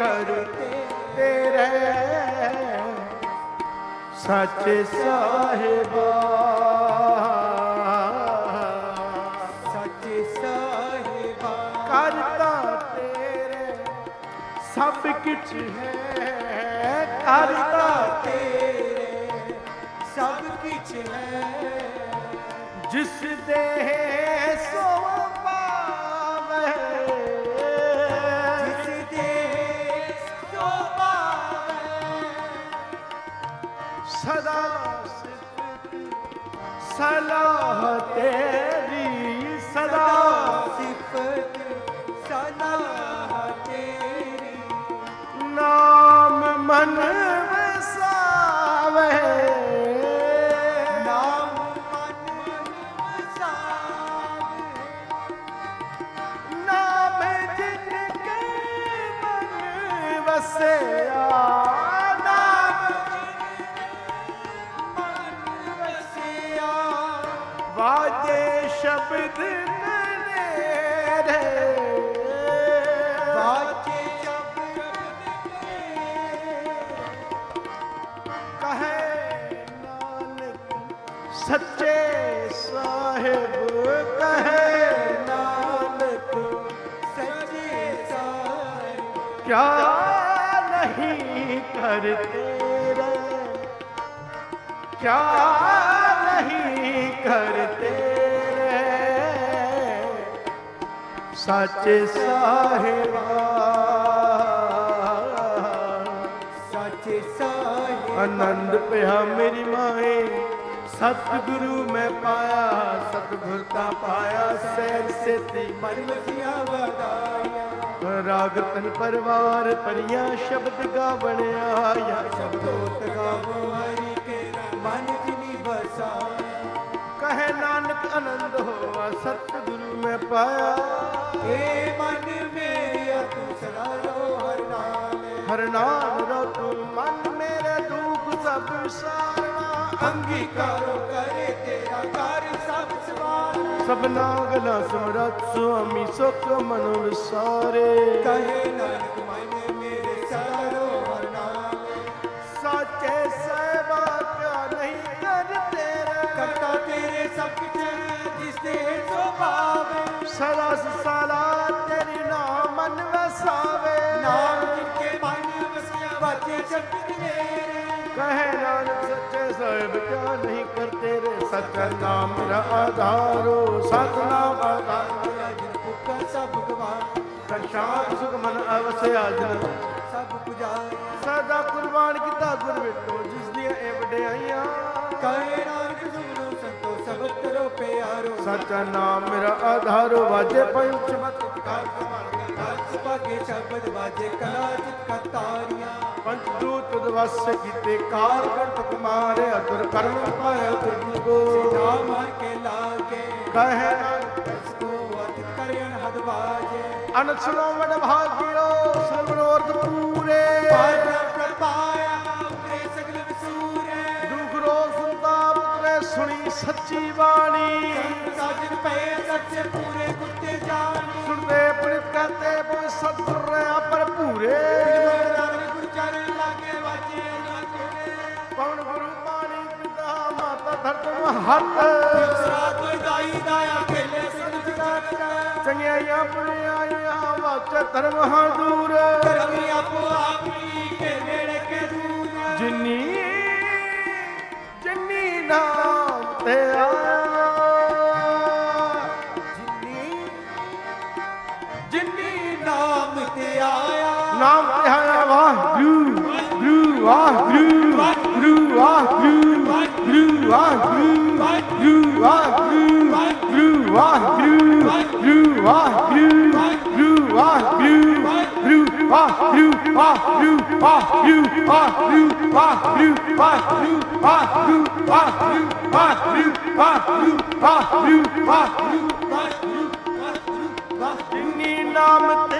ਕਰਤੇ ਤੇਰੇ ਸੱਚੇ ਸਾਹਿਬਾ ਸੱਚੇ ਸਾਹਿਬਾ ਕਰਤਾ ਤੇਰੇ ਸਭ ਕੁਝ ਹੈ ਕਰਤਾ ਤੇਰੇ ਸਭ ਕੁਝ ਹੈ ਜਿਸ ਦੇ ਸੋ ਸਦਾ ਸਲਾਹ ਤੇਰੀ ਸਦਾ ਸਿਫਤ ਸਲਾਹ ਤੇਰੀ। ਨਾਮ ਮਨ ਵਸਾਵੇ। ਨਾਮ ਮਨ ਵਸਾਵੇ। ਨਾਮ ਜਿਨ ਕੇ ਮਨ ਵਸਿਆ। ਸੱਚੇ ਸਾਹਿਬ ਕਹੇ ਨਾਨਕ ਸੱਚੇ ਸਾਹਿਬ ਕਿਆ ਨਹੀਂ ਕਰਤੇ ਰੇ ਕਿਆ ਨਹੀਂ ਕਰਤੇ ਸੱਚੇ ਸਾਹਿਬਾ। ਸੱਚੇ ਸਾਹਿਬ ਆਨੰਦ ਪਿਆ ਮੇਰੀ ਮਾਏ, ਸਤਿਗੁਰੂ ਮੈਂ ਪਾਇਆ, ਸਤਿਗੁਰ ਤਾਂ ਪਾਇਆ, ਸਹਿਜ ਸੇਤੀ ਮਨ ਵਸਿਆ ਵਧਾਇਆ ਰਾਗ ਤਨ ਪਰਵਾਰ ਪਰੀਆਂ ਸ਼ਬਦ ਗਾਵਣ ਆਇਆ ਸ਼ਬਦੋਤ ਗਾਵੋ ਹਰੀ ਆਨੰਦ ਹੋਆ ਸਤਿਗੁਰੂ ਮੈਂ ਪਾਇਆ। ਏ ਮਨ ਮੇਰਿਆ ਤੂੰ ਸਦਾ ਰੋ ਹਰ ਨਾਲੇ ਹਰ ਨਾਮ ਰੋ ਤੂੰ ਮਨ ਮੇਰੇ ਦੁੱਖ ਸਭ ਸਾਰਨਾ ਅੰਗੀਕਾਰੋ ਕਰੇ ਤੇਰਾ ਕਰ ਸਭ ਸਵਾਰ ਸਭਨਾ ਗਲਾ ਸਮਰੱਥ ਸੁਆਮੀ ਸੁਖ ਮਨ ਵਿਸਾਰੇ। ਕਹੇ ਨਾਨਕ ਮਨ ਕਹੇ ਨਾਨਕ ਸੱਚੇ ਸਾਹਿਬ ਕਿਆ ਨਹੀਂ ਕਰਤੇ ਰੇ? ਸੱਚਾ ਨਾਮ ਮੇਰਾ ਆਧਾਰੋ ਸਤਨਾਮ ਆਧਾਰ ਜਿਨ ਭੁੱਖਾ ਸਭ ਗਵਾਨ ਸ਼ਾਂਤ ਸੁਖ ਮਨ ਅਵਸਿਆ ਜਨ। ਸਭ ਪੁਜਾਰੀ ਸਦਾ ਕੁਰਬਾਨ ਕੀਤਾ ਗੁਰ ਵਿਟੋ ਜਿਸ ਦੀਆਂ ਇਹ ਵਡਿਆਈਆਂ। ਕਹੇ ਨਾਨਕ ਸੁਣੋ ਸੰਤੋ ਸਬਦ ਕਰੋ ਪਿਆਰੋ। ਸੱਚਾ ਨਾਮ ਮੇਰਾ ਆਧਾਰੋ ਵਾਜੇ ਪੰਚ ਮਤ ਕਰ ਪਾਗੇ ਸ਼ਬਦ ਵਾਜੇ ਕਲਾ ਚਿਤ ਕਤਾਰੀਆਂ। ਪੰਚ ਦੂਤ ਦਵਸ ਕੀਤੇ ਕਾਲ ਕੰਠ ਕੁਮਾਰ ਅਤੁਰ ਕਰਮ ਪਾਇਆ ਤੁਰਨੀ ਕੋ। ਨਾਮ ਹਰ ਕੇ ਲਾਗੇ। ਕਹੇ ਨਾਨਕ ਕੋ ਅਤਿ ਕਰਿਆਨ ਹਦ ਵਾਜੇ। ਅਨੰਦ ਸੁਣੋ ਵਡ ਭਾਗਿਓ ਸਰਵਨੋਰਥ ਪੂਰੇ। ਪਾਇਆ ਪ੍ਰਪਾਇਆ ਉਤਰੇ ਸਗਲ ਵਿਸੂਰੇ। ਦੁਖ ਰੋ ਸੁਣਦਾ ਪੁੱਤਰੇ ਸੁਣੀ ਸੱਚੀ ਬਾਣੀ। ਸਾਜਨ ਪਏ ਸੱਚੇ ਪੂਰੇ ਕੁੱਤੇ ਜਾਣੀ। ਸੁਣਦੇ ਪੜਿਤ ਕਹਤੇ ਬੋ ਸਤਿਗੁਰ ਪਵਨ ਗੁਰੂ ਬਾਣੀ ਪਿਤਾ ਮਾਤਾ ਧਰਤ ਹੱਥ। ਸਰਾ ਕੋਈ ਦਾਈ ਦਾਇਆ ਖੇਲੇ ਸਨ ਜਗਤ ਚੰਗਿਆਈਆਂ ਪੁਣਿਆਈਆਂ ਵਾਚ ਧਰਮ ਹਾਂ ਦੂਰ। ਕਰਮੀ ਆਪੋ ਆਪੀ ਕੇ ਨੇੜੇ ਕੇ ਦੂਰ ਜਿਨੀ ਜਿਨੀ ਨਾਮ ਨਾਮ ਤੇ ਆਇਆ ਵਾਹਿਗੁਰੂ ਗੁਰੂ ਵਾਹਿਗੁਰੂ ਗੁਰੂ ਵਾਹਿਗੁਰੂ ਗੁਰੂ ਵਾਹਿਗੁਰੂ ਗੁਰੂ ਵਾਹਿਗੁਰੂ ਗੁਰੂ ਵਾਹਿਗੁਰੂ ਗੁਰੂ ਵਾਹਿਗੁਰੂ ਗੁਰੂ ਵਾਹਿਗੁਰੂ ਗੁਰੂ ਵਾਹਿਗੁਰੂ ਵਾਹਿਗੁਰੂ ਵਾਹਿਗੁਰੂ ਵਾਹਿਗੁਰੂ ਵਾਹਿਗੁਰੂ ਵਾਹਿਗੁਰੂ ਵਾਹਿਗੁਰੂ ਵਾਹਿਗੁਰੂ ਵਾਹਿਗੁਰੂ ਵਾਹਿਗੁਰੂ ਵਾਹਿਗੁਰੂ ਜਿਨੀ ਨਾਮ ਤੇ